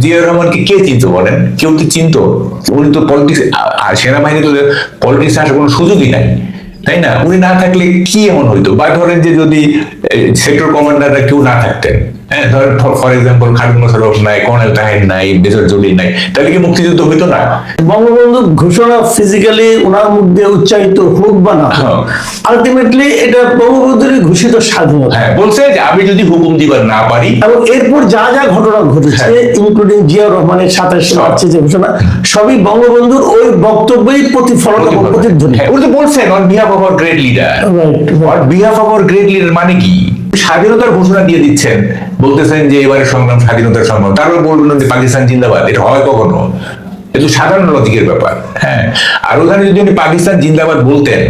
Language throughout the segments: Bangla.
জিয়াউর রহমানকে কে চিনতো বলেন? কেউ কি চিনতো। উনি তো পলিটিক্স সেনাবাহিনী তো পলিটিক্স আসার কোনো সুযোগই নাই, তাই না? উনি না থাকলে কি এমন হইতো? বা ধরেন যে যদি সেক্টর কমান্ডাররা কেউ না থাকতেন হ্যাঁ ধরেন ফর এক্সাম্পল খালিদ মোশারফ নাই কর্নেল তাহের নাই বেজর জলি নাই তাহলে কি মুক্তিযুদ্ধ হইতো না? বঙ্গবন্ধু ঘোষণা ফিজিক্যালি ওনার মুখ দিয়ে উচ্চারিত হোক বা না হ্যাঁ। আলটিমেটলি এটা বঙ্গবন্ধুর ঘোষিত স্বাধীনতা হ্যাঁ বলছে যে আমি যদি হুকুম দিবার না পারি এবং এরপর যা যা ঘটনা ঘটেছে হ্যাঁ। ইনক্লুডিং জিয়া রহমানের সাতাশ যে ঘোষণা সবই বঙ্গবন্ধুর ওই বক্তব্যই প্রতিফলন এবং প্রতিধ্বনি। হ্যাঁ, উনি তো বলছেন on behalf of our great leader on behalf of our great leader মানে কি? স্বাধীনতার ঘোষণা দিয়ে দিচ্ছেন। বলতেছেন যে এবারে সংগ্রাম স্বাধীনতার সংগ্রাম। তারপর বলবেন যে পাকিস্তান জিন্দাবাদ, এটা হয় কখনো? এটা সাধারণ লজিকের ব্যাপার। হ্যাঁ আর ওখানে যদি পাকিস্তান জিন্দাবাদ বলতেন,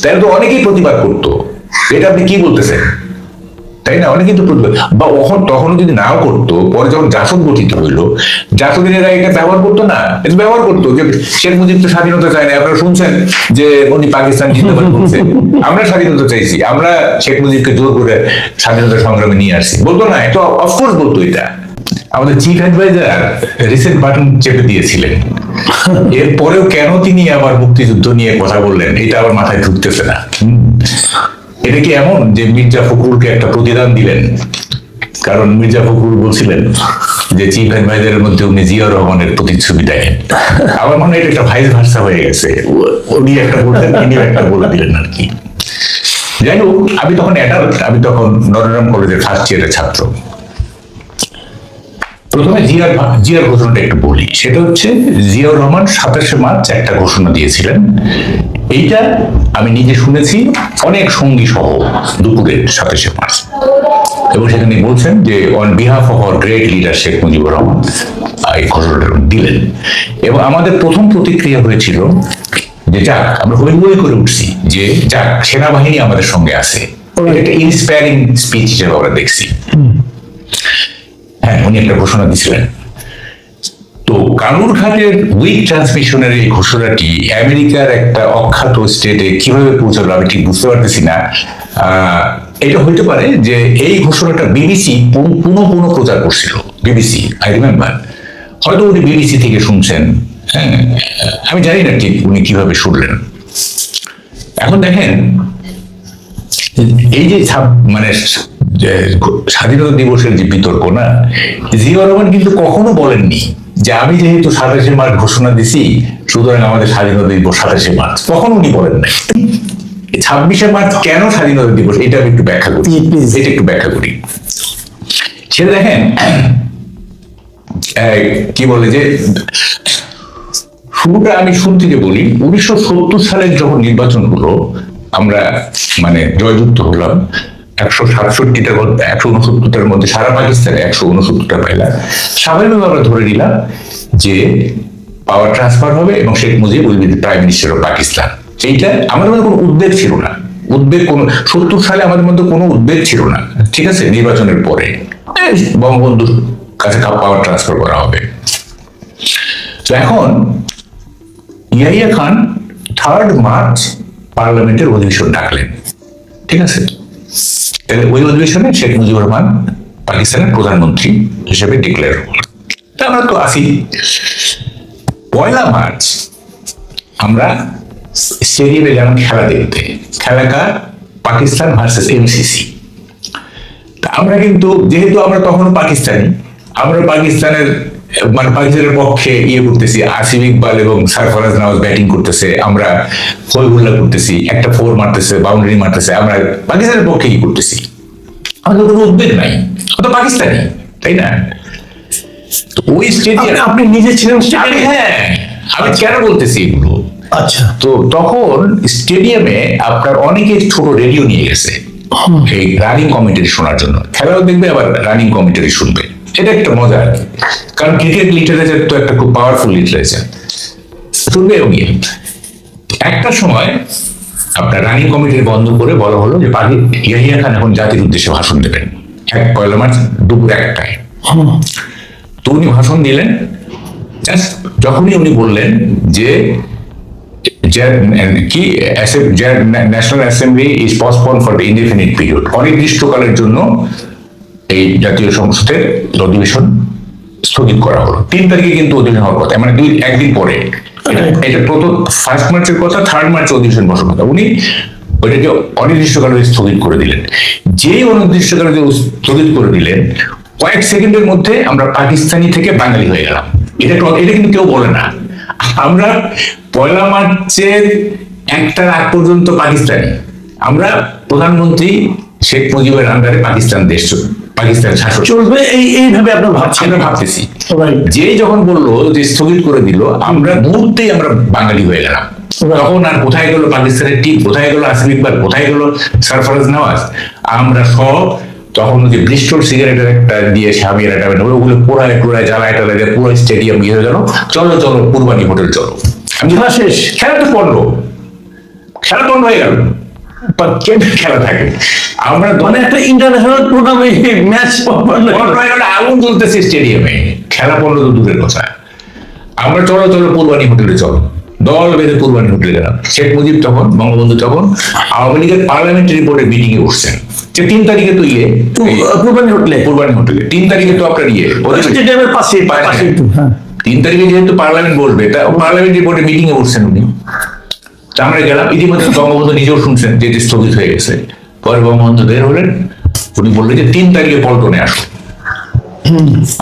তাহলে তো অনেকেই প্রতিবাদ করতো। এটা আপনি কি বলতেছেন? তাই না? অনেকে কিন্তু বা তখন তখন যদি নাও করতো, পরে যখন জাসদ গঠিত হইল জাসদের এরা এটা ব্যবহার করতো না। এটা ব্যবহার করতো যে শেখ মুজিব তো স্বাধীনতা চায় না আপনারা শুনছেন যে উনি পাকিস্তান জিন্দাবাদ বলছে আমরা স্বাধীনতা চাইছি। আমরা শেখ মুজিবকে জোর করে স্বাধীনতা সংগ্রামে নিয়ে আসছি। বলতো না তো অফকোর্স বলতো এটা। আমাদের চিফ অ্যাডভাইজার রিসেন্ট বাটন চেপে দিয়েছিলেন। এরপরেও কেন তিনি আবার মুক্তিযুদ্ধ নিয়ে কথা বললেন? এটা আমার মাথায় ঢুকতেছে না। এটা কি এমন যে মির্জা ফখরুলকে একটা প্রতিদান দিলেন? কারণ মির্জা ফখরুল বলছিলেন যে চিফ অ্যাডভাইজারের মধ্যে উনি জিয়া রহমানের প্রতিচ্ছবি দেখেন। আমার মনে হয় একটা ভাইস ভার্সা হয়ে গেছে। উনি একটা বলতেন তিনি একটা বলে দিলেন আর কি। যাই হোক, আমি তখন অ্যাডাল্ট আমি তখন নরেন্দ্র কলেজের ফার্স্ট ইয়ারের ছাত্র। প্রথমে জিয়ার জিয়ার ঘোষণাটা একটু বলি। সেটা হচ্ছে জিয়াউর রহমান সাতাশে মার্চ একটা ঘোষণা দিয়েছিলেন। এইটা আমি নিজে শুনেছি অনেক সঙ্গী সহ দুপুরের সাতাশে মার্চ। এবং সেখানে বলছেন যে on behalf of our great leader Sheikh Mujibur Rahman এই ঘোষণাটা দিলেন। এবং আমাদের প্রথম প্রতিক্রিয়া হয়েছিল যে যাক আমরা হই হই করে উঠছি যে যাক সেনাবাহিনী আমাদের সঙ্গে আছে। একটা ইন্সপায়ারিং স্পিচ হিসেবে আমরা দেখছি। হ্যাঁ উনি একটা ঘোষণা দিয়েছিলেন। তো কানুরঘাটের উইক ট্রান্সমিশনের এই ঘোষণাটি আমেরিকার একটা অখ্যাত স্টেটে কীভাবে পৌঁছালো আমি ঠিক বুঝতে পারতেছি না। এটা হইতে পারে যে এই ঘোষণাটা বিবিসি পুনঃ পুনঃ প্রচার করছিল বিবিসি আই রিমেম্বার হয়তো উনি বিবিসি থেকে শুনছেন। হ্যাঁ আমি জানি না ঠিক উনি কীভাবে শুনলেন। এখন দেখেন, এই যে মানে স্বাধীনতা দিবসের যে বিতর্ক না? জিয়া রহমান কিন্তু কখনো বলেননি যে আমি যেহেতু সাতাশে মার্চ ঘোষণা দিছি সুতরাং আমাদের স্বাধীনতা দিবস সাতাশে মার্চ। কখনো উনি বলেন নাই। ছাব্বিশে মার্চ কেন স্বাধীনতা দিবস? এটা আমি একটু ব্যাখ্যা করি। এটা একটু ব্যাখ্যা করি। সেটা দেখেন কি বলে যে শুরুটা আমি শুরু থেকে বলি উনিশশো সত্তর সালের যখন নির্বাচন হলো আমরা মানে জয়যুক্ত হলাম একশো সাতষট্টিটার মধ্যে একশো উনসত্তরটার মধ্যে সারা পাকিস্তানে একশো উনসত্তরটা পাইলাম স্বাভাবিকভাবে আমরা ধরে নিলাম যে পাওয়ার ট্রান্সফার হবে এবং Sheikh Mujib will be prime minister of Pakistan এইটা আমাদের মধ্যে কোনো উদ্বেগ ছিল না। উদ্বেগ কোনো সত্তর সালে আমাদের মধ্যে কোনো উদ্বেগ ছিল না। ঠিক আছে? নির্বাচনের পরে। বঙ্গবন্ধুর কাছে পাওয়ার ট্রান্সফার করা হবে। তো এখন ইয়াহিয়া খান থার্ড মার্চ পার্লামেন্টের অধিবেশন ডাকলেন। ঠিক আছে? তাহলে ওই অধিবেশনে শেখ মুজিবুর রহমান পাকিস্তানের প্রধানমন্ত্রী হিসেবে ডিক্লেয়ার আমরা তো আসি পয়লা মার্চ, আমরা স্টেডিয়ামে খেলা দেখতে, খেলাকার পাকিস্তান ভার্সেস এমসিসি আমরা কিন্তু, যেহেতু আমরা তখন পাকিস্তানি, আমরা পাকিস্তানের মানে পাকিস্তানের পক্ষে ইয়ে করতেছি আসিফ ইকবাল এবং সারফরাজ নওয়াজ ব্যাটিং করতেছে আমরা হইহুল্লা করতেছি একটা ফোর মারতেছে বাউন্ডারি মারতেছে আমরা পাকিস্তানের পক্ষে ই করতেছি? আমাদের কোনো উদ্বেগ নাই তো পাকিস্তানি তাই না? ওই স্টেডিয়াম আপনি- আপনি নিজে ছিলেন হ্যাঁ আমি কেন বলতেছি এগুলো? আচ্ছা। তো তখন স্টেডিয়ামে আপনার অনেকে ছোট রেডিও নিয়ে গেছে এই রানিং কমেন্টারি শোনার জন্য। খেলাও দেখবে আবার রানিং কমেন্টারি শুনবে। এটা একটা মজা আর কি। কারণ ক্রিকেট লিটারেচার তো একটা খুব পাওয়ারফুল লিটারেচার শুনবে গিয়ে একটা সময় আপনার রানিং কমিটির বন্ধ করে বলা হলো যে পাখি ইয়াহিয়া খান এখন জাতির উদ্দেশ্যে ভাষণ দেবেন। এক পয়লা মার্চ, দুপুর একটায়। তো উনি ভাষণ দিলেন। যখনই উনি বললেন যে, যে- কি national assembly is postpone for the indefinite period অনির্দিষ্টকালের জন্য এই জাতীয় সংসদের অধিবেশন স্থগিত করা হলো। তিন তারিখে কিন্তু অধিবেশন হওয়ার কথা মানে দুই একদিন পরে। এটা- এটা প্রথম ফার্স্ট মার্চের কথা থার্ড মার্চে অধিবেশন বসার কথা। উনি ওইটাকে অনির্দিষ্টকালে স্থগিত করে দিলেন। যেই অনির্দিষ্টকালে স্থগিত করে দিলেন কয়েক সেকেন্ডের মধ্যে আমরা পাকিস্তানি থেকে বাঙালি হয়ে গেলাম। এটা এটা কিন্তু কেউ বলে না। আমরা পয়লা মার্চের একটার আগ পর্যন্ত পাকিস্তানি। আমরা প্রধানমন্ত্রী শেখ মুজিবের আন্ডারে পাকিস্তান দেশ পাকিস্তান শাসক চলবে এই এইভাবে আপনার ভাবছেন আমরা ভাবতেছি. যে যখন বলল যে স্থগিত করে দিল আমরা মুহূর্তেই আমরা বাঙালি হয়ে গেলাম. তখন আর কোথায় গেল পাকিস্তানের কোথায় গেল আসিফ ইকবাল কোথায় গেল সরফরাজ নওয়াজ? আমরা সব তখন যে ব্রিস্টল সিগারেটের একটা দিয়ে স্বামী একটা ওগুলো পোড়ায় টোড়ায় জ্বালায় টালায় দিয়ে পুরো স্টেডিয়াম গিয়ে হয়ে গেল। চলো চলো কুরবানি হোটেল চলো। আমি খেলা শেষ। খেলা তো পড়ল খেলা বন্ধ হয়ে গেল। খেলা থাকে আমরা মানে একটা ইন্টারন্যাশনাল টুর্নামেন্ট ম্যাচ আগুন স্টেডিয়ামে খেলা তো দূরের কথা আমরা চলো চলো পূর্বানি হোটেলে চলো দল বেঁধে পূর্বানি হোটেলে গেলাম শেখ মুজিব তখন বঙ্গবন্ধু তখন আওয়ামী লীগের পার্লামেন্টারি বোর্ডের মিটিং এ উঠছেন যে তিন তারিখে তো ইয়ে এই কুরবানি হোটেলে পূর্বানি হোটেলে তিন তারিখে তো আপনার ইয়ে স্টেডিয়ামের পাশে তিন তারিখে যেহেতু পার্লামেন্ট বসবে তা পার্লামেন্টারি বোর্ডে মিটিং এ উঠছেন উনি আমরা গেলাম, ইতিমধ্যে বঙ্গবন্ধু নিজেও শুনছেন যে স্থগিত হয়ে গেছে। পরে বঙ্গবন্ধু বের হলেন, উনি বললেন যে তিন তারিখে পল্টনে আসো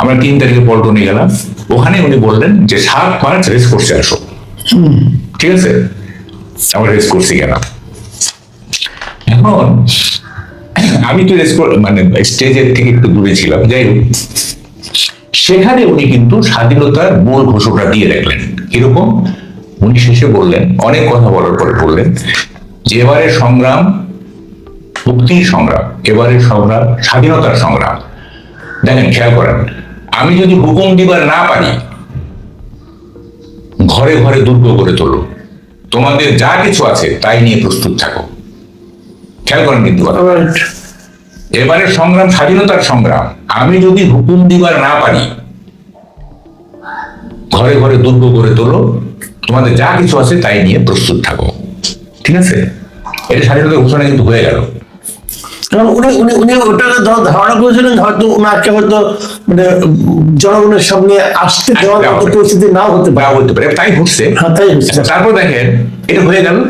আমরা তিন তারিখে পল্টনে গেলাম, ওখানে উনি বললেন যে সাত মার্চ রেস করছে আসো ঠিক আছে? আমরা রেস করছি গেলাম। এখন, আমি তো রেস মানে স্টেজের থেকে একটু দূরে ছিলাম, যাই হোক। সেখানে উনি কিন্তু স্বাধীনতার মূল ঘোষণা দিয়ে রাখলেন কীরকম? উনি শেষে বললেন অনেক কথা বলার পরে বললেন যে এবারের সংগ্রাম মুক্তির সংগ্রাম এবারের সংগ্রাম স্বাধীনতার সংগ্রাম। দেখেন খেয়াল করেন আমি যদি হুকুম দিবার না পারি ঘরে ঘরে দুর্গ করে তোলো। তোমাদের যা কিছু আছে তাই নিয়ে প্রস্তুত থাকো। খেয়াল করেন কিন্তু. এবারের সংগ্রাম স্বাধীনতার সংগ্রাম। আমি যদি হুকুম দিবার না পারি ঘরে ঘরে দুর্গ করে তোলো তোমাদের যা কিছু আছে তাই নিয়ে প্রস্তুত থাকো। ঠিক আছে? এটা স্বাধীনতার ঘোষণা কিন্তু হয়ে গেল। কারণ উনি উনি উনি ওটা ধ- ধারণা করেছিলেন হয়তো ওনাকে হয়তো মানে জনগণের সামনে আসতে দেওয়ার মতো পরিস্থিতি নাও হতে পারে। হতে পারে। তাই ঘটছে হ্যাঁ তাই হচ্ছে। আচ্ছা, তারপর দেখেন এটা হয়ে গেল।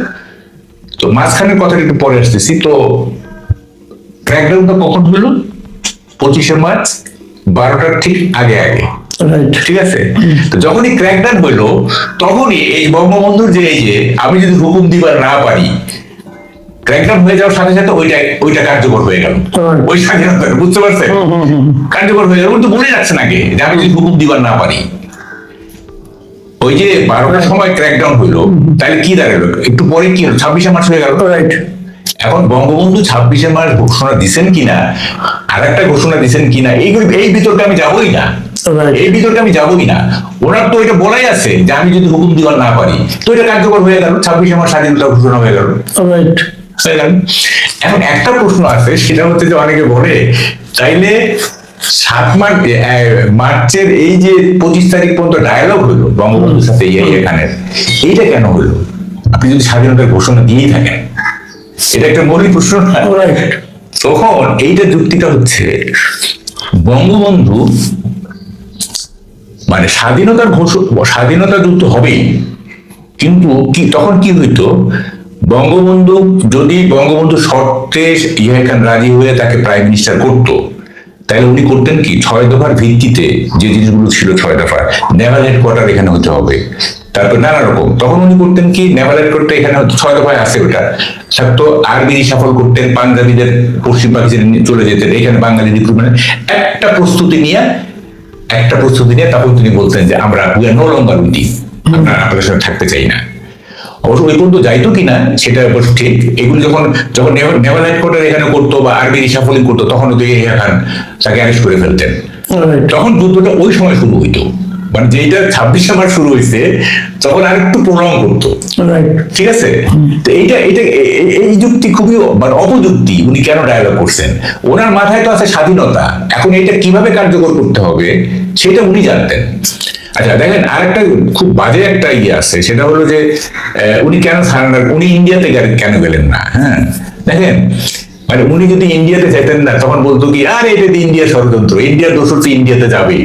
তো মাঝখানের কথাটা একটু পরে আসতেছি। তো ক্র্যাকডাউনটা কখন হলো? পঁচিশে মার্চ বারোটার ঠিক আগে আগে। ঠিক আছে? তো যখনই ক্র্যাকডাউন হইল তখনই এই বঙ্গবন্ধুর যে এই যে আমি যদি হুকুম দিবার না পারি ক্র্যাকডাউন হয়ে যাওয়ার সাথে সাথে ওইটা ওইটা কার্যকর হয়ে গেল। ওই স্বাধীনতা বুঝতে পারছেন? কার্যকর হয়ে গেল। উনি তো বলে রাখছেন আগে যে আমি যদি হুকুম দিবার না পারি। ওই যে বারোটার সময় ক্র্যাকডাউন হইল তাহলে কি দাঁড়াল? একটু পরে কি হলো? ছাব্বিশে মার্চ হয়ে গেল। রাইট এখন বঙ্গবন্ধু ছাব্বিশে মার্চ ঘোষণা দিছেন কিনা আর একটা ঘোষণা দিছেন কিনা এইগুলো এই বিতর্কে আমি যাবোই না. এই বিতর্কে আমি যাবোই না ওনার তো এটা বলাই আছে যে আমি যদি হুকুম না পারি তো এটা কার্যকর হয়ে গেল ছাব্বিশে স্বাধীনতা ঘোষণা হয়ে গেল। এখন একটা প্রশ্ন আছে সেটা হচ্ছে যে অনেকে বলে তাইলে সাত মার্চ মার্চের এই যে পঁচিশ তারিখ পর্যন্ত ডায়ালগ হলো বঙ্গবন্ধুর সাথে এখানে এইটা কেন হলো? আপনি যদি স্বাধীনতার ঘোষণা দিয়েই থাকেন এটা একটা মৌলিক প্রশ্ন তখন এইটা যুক্তিটা হচ্ছে বঙ্গবন্ধু মানে স্বাধীনতার ঘোষণা স্বাধীনতা যুক্ত হবেই। কিন্তু কি, তখন কি হইতো? বঙ্গবন্ধু যদি বঙ্গবন্ধু শর্তে ইয়া খান রাজি হয়ে তাকে প্রাইম মিনিস্টার করতো, তাহলে উনি করতেন কি? ছয় দফার ভিত্তিতে যে জিনিসগুলো ছিল ছয় দফার নেভাল হেডকোয়ার্টার এখানে হতে হবে। তারপর নানা রকম। তখন উনি করতেন কি? নেভাল হেডকোয়ার্টার এখানে ছয় দফায় আছে ওটা। থাকতো আর্মি রিসাফল করতেন, পাঞ্জাবিদের পশ্চিম পাকিস্তানে চলে যেতেন। এখানে বাঙালি রিক্রুটমেন্ট একটা প্রস্তুতি নিয়ে একটা প্রস্তুতি নিয়ে তখন তিনি বলতেন যে আমরা we are no longer witty আমরা আপনাদের সঙ্গে থাকতে চাই না। অবশ্য ওই পর্যন্ত যাইতো কিনা সেটা অবশ্য ঠিক। এগুলো যখন যখন নেভাল হেডকোয়ার্টার এখানে করতো বা আর্মি রিসাফলিং করতো তখন তো খান তাকে অ্যারেস্ট করে ফেলতেন। তখন যুদ্ধটা ওই সময় শুরু হইতো। মানে ছাব্বিশে মার্চ শুরু হয়েছে তখন আর একটু প্রলং করতো। ঠিক আছে? তো এইটা এটা এই যুক্তি খুবই মানে অপযুক্তি উনি কেন ডায়ালগ করছেন? ওনার মাথায় তো আছে স্বাধীনতা। এখন এটা কীভাবে কার্যকর করতে হবে সেটা উনি জানতেন। আচ্ছা দেখেন আরেকটা খুব বাজে একটা ইয়ে আছে সেটা হলো যে উনি কেন সারেন্ডার উনি ইন্ডিয়াতে গেলেন- কেন গেলেন না? হ্যাঁ? দেখেন মানে উনি যদি ইন্ডিয়াতে যেতেন না তখন বলতো কি আরে এটা তো ইন্ডিয়া ষড়যন্ত্র ইন্ডিয়ার দোষর তো ইন্ডিয়াতে যাবে।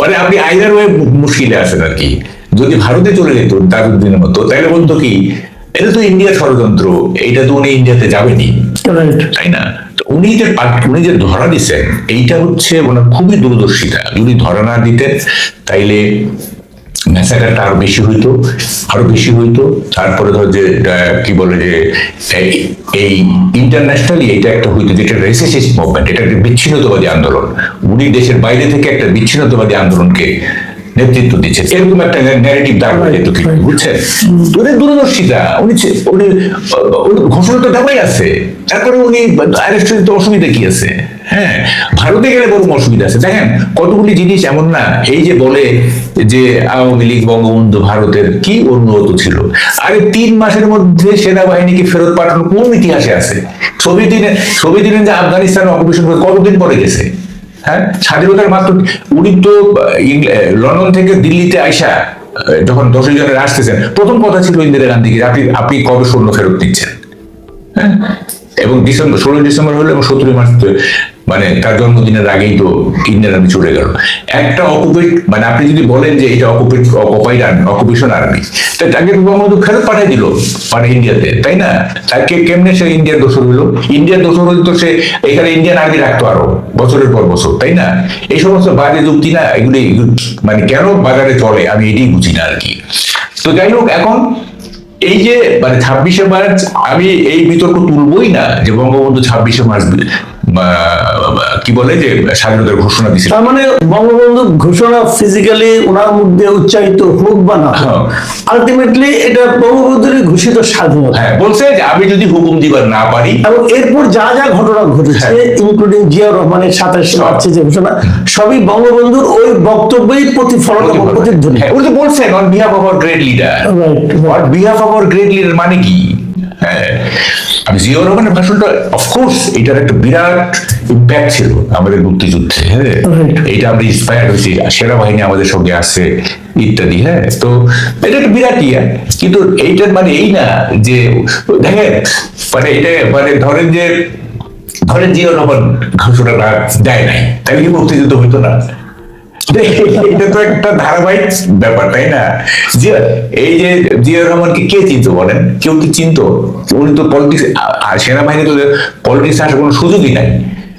মানে আপনি আইদার ওয়ে মুশকিলে আছেন আর কি। যদি ভারতে চলে যেত দারুদ্দিনের মতো তাহলে বলতো কি এটা তো ইন্ডিয়ার ষড়যন্ত্র এইটা তো উনি ইন্ডিয়াতে যাবেনি। তাই না? তো উনি যে উনি যে ধরা দিচ্ছেন এইটা হচ্ছে ওনার খুবই দূরদর্শিতা। যদি ধরা না দিতেন তাইলে ম্যাসাকারটা আরও বেশি হইতো আরও বেশি হইতো। তারপরে ধর যে কি বলে যে এই- ইন্টারন্যাশনালি এটা একটা হইতো যেটা রেসিসিস্ট মুভমেন্ট এটা একটা বিচ্ছিন্নতাবাদী আন্দোলন। উনি দেশের বাইরে থেকে একটা বিচ্ছিন্নতাবাদী আন্দোলনকে নেতৃত্ব দিচ্ছে। এরকম একটা ন্যারেটিভ দাঁড় হয়ে যেত কিন্তু বুঝছেন? উনি দূরদর্শিতা উনি ঘোষণা তো দেওয়াই আছে। তারপরে উনি অ্যারেস্ট অসুবিধা কি আছে? হ্যাঁ। ভারতে গেলে বরং অসুবিধা আছে। দেখেন, কতগুলি জিনিস এমন না, এই যে বলে যে আওয়ামী লীগ, বঙ্গবন্ধু ভারতের কি উন্নত ছিল। আরে তিন মাসের মধ্যে সেনাবাহিনীকে ফেরত পাঠানো কোন ইতিহাসে আছে? সোভিয়েত দিনে সোভিয়েত দিনে যে আফগানিস্তান অকুপেশন করে কতদিন পরে গেছে? হ্যাঁ? স্বাধীনতার মাত্র উনি তো লন্ডন থেকে দিল্লিতে আইসা যখন দশই জনের আসতেছেন, প্রথম কথা ছিল ইন্দিরা গান্ধীকে আপনি আপনি কবে সৈন্য ফেরত দিচ্ছেন। হ্যাঁ? এবং ডিসেম্বর, ষোলোই ডিসেম্বর হলো এবং সতেরোই মার্চ মানে তার জন্মদিনের আগেই তো ইন্ডিয়ান আর্মি চলে গেল। একটা অকুপেট মানে আপনি যদি বলেন যে এটা occupied occupied army occupation army তা তাকে বঙ্গবন্ধু ফেরত পাঠাই দিল মানে ইন্ডিয়াতে, তাই না? তাকে কেমনে সে ইন্ডিয়ার দোষর হইল? ইন্ডিয়ার দোষর হইলে তো সে এখানে ইন্ডিয়ান আর্মি রাখতো আরও, বছরের পর বছর, তাই না? এই সমস্ত বাজে যুক্তি না, এগুলি মানে কেন বাজারে চলে, আমি এটাই বুঝি না আর কি তো যাই হোক, এখন এই যে মানে ছাব্বিশে মার্চ, আমি এই বিতর্ক তুলবই না যে বঙ্গবন্ধু ছাব্বিশে মার্চ কি বলে যে স্বাধীনতার ঘোষণা দিয়েছিল? তার মানে বঙ্গবন্ধু ঘোষণা ফিজিক্যালি ওনার মধ্যে উচ্চারিত হোক বা না হ্যাঁ। আলটিমেটলি এটা বঙ্গবন্ধুর ঘোষিত স্বাধীনতা। হ্যাঁ বলছে যে আমি যদি হুকুম দিবার না পারি এবং এরপর যা যা ঘটনা ঘটেছে হ্যাঁ। ইনক্লুডিং জিয়া রহমানের সাতাশে মার্চে যে ঘোষণা সবই বঙ্গবন্ধুর ওই বক্তব্যই প্রতিফলন এবং প্রতিধ্বনি। হ্যাঁ উনি তো বলছেন on behalf of our great leader Right, on behalf of our great leader মানে কি? হ্যাঁ। আমি জিয়াউর রহমানের ভাষণটা অফকোর্স এটার একটা বিরাট ইম্প্যাক্ট ছিল আমাদের মুক্তিযুদ্ধে হ্যাঁ. এইটা আমরা ইন্সপায়ার হয়েছি সেনাবাহিনী আমাদের সঙ্গে আছে ইত্যাদি হ্যাঁ। তো এটা একটা বিরাট ইয়া। কিন্তু এইটার মানে এই না যে দেখেন মানে এটা মানে ধরেন যে ধরেন জিয়াউর রহমান ঘোষণাটা দেয় নাই তাহলে কি মুক্তিযুদ্ধ হইতো না? এটা তো একটা ধারাবাহিক ব্যাপার তাই না? এই যে জিয়া রহমানকে কে চিনতো বলেন? কেউ কি চিনতো? উনি তো পলিটিক্স সেনাবাহিনী তো পলিটিক্স আসার কোনো সুযোগই নাই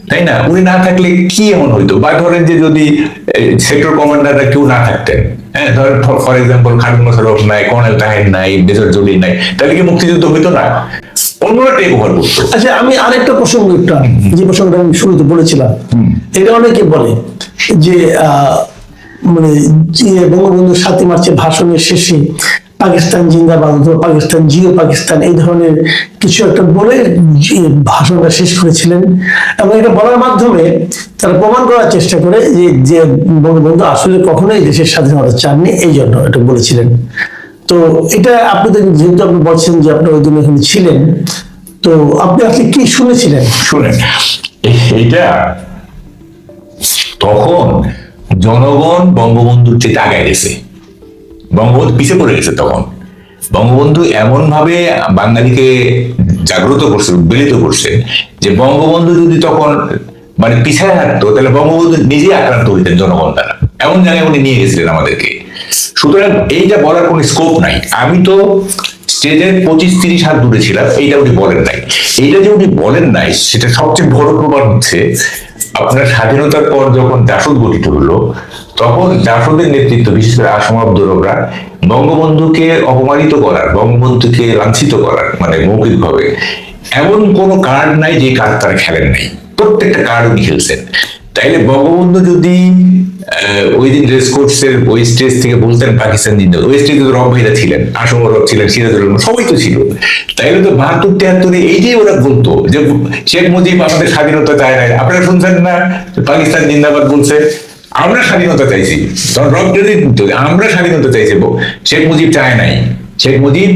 তাই না? উনি না থাকলে কি এমন হইতো? বা ধরেন যে যদি সেক্টর কমান্ডাররা কেউ না থাকতেন হ্যাঁ? ধরেন ফর এক্সাম্পল খালিদ মোশারফ নাই কর্নেল তাহের নাই মেজর জলিল নাই তাহলে কি মুক্তিযুদ্ধ হইতো না? অন্যরা টেক ওভার করতো। আচ্ছা আমি আরেকটা প্রসঙ্গ একটু যে প্রসঙ্গটা আমি শুরুতে বলেছিলাম। এটা অনেকে বলে যে মানে যে বঙ্গবন্ধু সাতই মার্চের ভাষণের শেষে পাকিস্তান জিন্দাবাদ অথবা পাকিস্তান জিও পাকিস্তান এই ধরনের কিছু একটা বলে ভাষণটা শেষ করেছিলেন। এবং এটা বলার মাধ্যমে তারা প্রমাণ করার চেষ্টা করে যে যে বঙ্গবন্ধু আসলে কখনোই দেশের স্বাধীনতা চাননি, এই জন্য এটা বলেছিলেন। তো এটা আপনাদের যেহেতু আপনি বলছেন যে আপনি ওই দিন এখানে ছিলেন, তো আপনি আসলে কি শুনেছিলেন? শুনেন। এটা তখন জনগণ বঙ্গবন্ধুর চেয়ে আগায় গেছে বঙ্গবন্ধু পিছিয়ে পড়ে গেছে তখন। বঙ্গবন্ধু এমন ভাবে বাঙালিকে জাগ্রত করছে, উদ্বেলিত করছে যে বঙ্গবন্ধু যদি তখন মানে পিছায় হাঁটতো, তাহলে বঙ্গবন্ধু নিজেই আক্রান্ত হইতেন জনগণ দ্বারা। এমন জায়গায় উনি নিয়ে গেছিলেন আমাদেরকে। সুতরাং এইটা বলার কোনো স্কোপ নাই। আমি তো স্টেজের পঁচিশ, তিরিশ হাত দূরে ছিলাম, এইটা উনি বলেন নাই। এইটা যে উনি বলেন নাই, সেটা সবচেয়ে বড় প্রমাণ হচ্ছে আপনার স্বাধীনতার পর যখন জাসদ গঠিত হলো তখন জাসদের নেতৃত্ব, বিশেষ করে আসাম আব্দুররা বঙ্গবন্ধুকে অপমানিত করার, বঙ্গবন্ধুকে লাঞ্ছিত করার মানে মৌখিকভাবে, এমন কোনো কার্ড নাই যে কার্ড তারা খেলেন নাই। প্রত্যেকটা কার্ড উনি খেলছেন। তাইলে বঙ্গবন্ধু যদি ওই দিন রেস কোর্সের ওই স্টেজ থেকে বলতেন পাকিস্তান জিন্দাবাদ। ওই স্টেজে তো রব ভাইরা ছিলেন আসম রব ছিলেন সিরাজুল সবাই তো ছিল। তাইলে তো বাহাত্তর, তিয়াত্তরে এইটাই ওরা বলতো যে শেখ মুজিব আমাদের স্বাধীনতা চায় না আপনারা শুনছেন না পাকিস্তান জিন্দাবাদ বলছে? আমরা স্বাধীনতা চাইছি। রব যদি আমরা স্বাধীনতা চাইছি শেখ মুজিব চায় নাই। শেখ মুজিব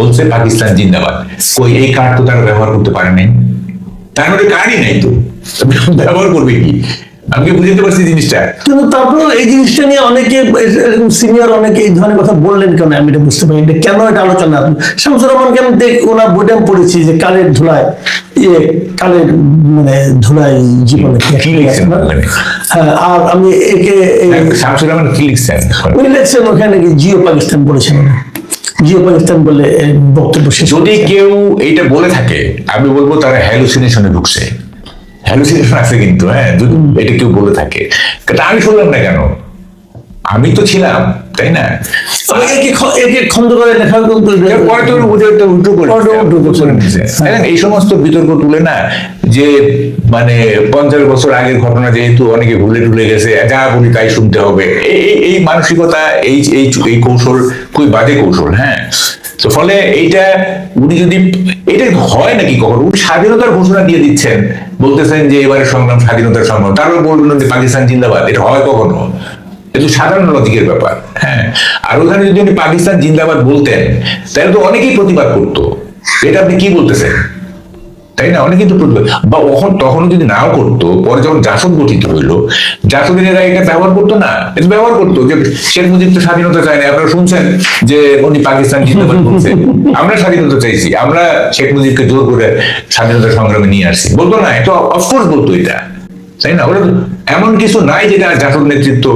বলছে পাকিস্তান জিন্দাবাদ। ওই এই কার্ড তো তারা ব্যবহার করতে পারে নাই। তার মধ্যে কারই নাই তো। ব্যবহার করবে কি? আমি বুঝতে পারছি জিনিসটা? কিন্তু তারপরে এই জিনিসটা নিয়ে অনেকে সিনিয়র অনেকে এই ধরনের কথা বললেন কেন? আমি এটা বুঝতে পারি। কেন এটা আলোচনা? শামসুর রহমান কেন দেখ ওনার বইটা আমি পড়েছি যে কালের ধুলায় ইয়ে কালের মানে ধুলায় জীবনে হ্যাঁ আর আমি একে এই- শামসুর রহমান কি লিখছেন? উনি লিখছেন ওখানে কি জিও পাকিস্তান বলেছেন। জিও পাকিস্তান বলে বক্তব্য যদি কেউ এইটা বলে থাকে আমি বলব তারা হ্যালুসিনেশনে ঢুকছে। হ্যালুসিনেশন আছে কিন্তু হ্যাঁ যদি এটা কেউ বলে থাকে। আমি শুনলাম না কেন? আমি তো ছিলাম তাই না। দেখেন, এই সমস্ত বিতর্ক তুলে না যে মানে পঞ্চাশ বছর আগের ঘটনা যেহেতু অনেকে ভুলে টুলে গেছে যা বলি তাই শুনতে হবে। এই মানসিকতা এই এই এই কৌশল খুবই বাজে কৌশল হ্যাঁ। তো ফলে এইটা উনি যদি, এটা হয় নাকি কখনো? উনি স্বাধীনতার ঘোষণা দিয়ে দিচ্ছেন। বলতেছেন যে এবারে সংগ্রাম স্বাধীনতার সংগ্রাম। তারপর বলবেন যে পাকিস্তান জিন্দাবাদ। এটা হয় কখনো? এটা সাধারণ লজিকের ব্যাপার। হ্যাঁ। আর ওখানে যদি উনি পাকিস্তান জিন্দাবাদ বলতেন, তাহলে তো অনেকেই প্রতিবাদ করতো। এটা আপনি কি বলতেছেন? তাই না? অনেকেই তো প্রতিবাদ বা তখন তখন যদি নাও করতো পরে যখন জাসদ গঠিত হইল জাসদের এরা এটা ব্যবহার করতো না? এটা ব্যবহার করতো যে শেখ মুজিব তো স্বাধীনতা চায় না আপনারা শুনছেন যে উনি পাকিস্তান জিন্দাবাদ বলছে আমরা স্বাধীনতা চাইছি আমরা শেখ মুজিবকে জোর করে স্বাধীনতা সংগ্রামে নিয়ে আসছি। বলতো না এটা অফকোর্স বলতো এটা। তাই না? ওরা এমন কিছু নাই যেটা জাসদ নেতৃত্ব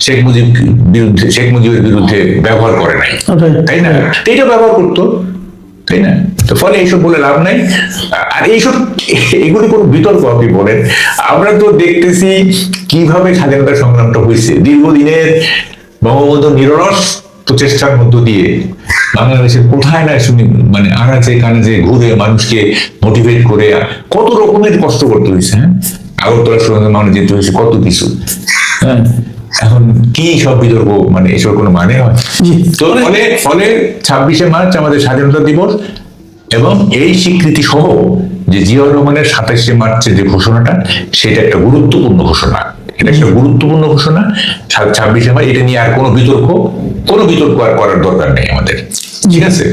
শেখ মুজিব বিরুদ্ধে শেখ মুজিবের বিরুদ্ধে ব্যবহার করে নাই। তাই না? এটা ব্যবহার করতো। তাই না তো ফলে এইসব বলে লাভ নাই। আর এইসব কোনো বিতর্ক আপনি বলেন। আমরা তো দেখতেছি কীভাবে স্বাধীনতা সংগ্রামটা হয়েছে। দীর্ঘদিনের বঙ্গবন্ধু প্রচেষ্টার মধ্য দিয়ে বাংলাদেশের কোথায় না শুনি মানে আনাচে কানাচে ঘুরে মানুষকে মোটিভেট করে কত রকমের কষ্ট করতে হয়েছে হ্যাঁ? আগরতলা সুরঙ্গ মানুষ যেতে হয়েছে কত কিছু হ্যাঁ? এখন কি সব বিতর্ক? মানে এসব কোনো মানে হয়? তো ফলে ফলে ছাব্বিশে মার্চ আমাদের স্বাধীনতা দিবস এবং এই স্বীকৃতি সহ যে জিয়াউর রহমানের সাতাশে মার্চের যে ঘোষণাটা সেটা একটা গুরুত্বপূর্ণ ঘোষণা। এটা একটা গুরুত্বপূর্ণ ঘোষণা। ছাব্বিশে মার্চ এটা নিয়ে আর কোনো বিতর্ক কোনো বিতর্ক আর করার দরকার নেই আমাদের। ঠিক আছে?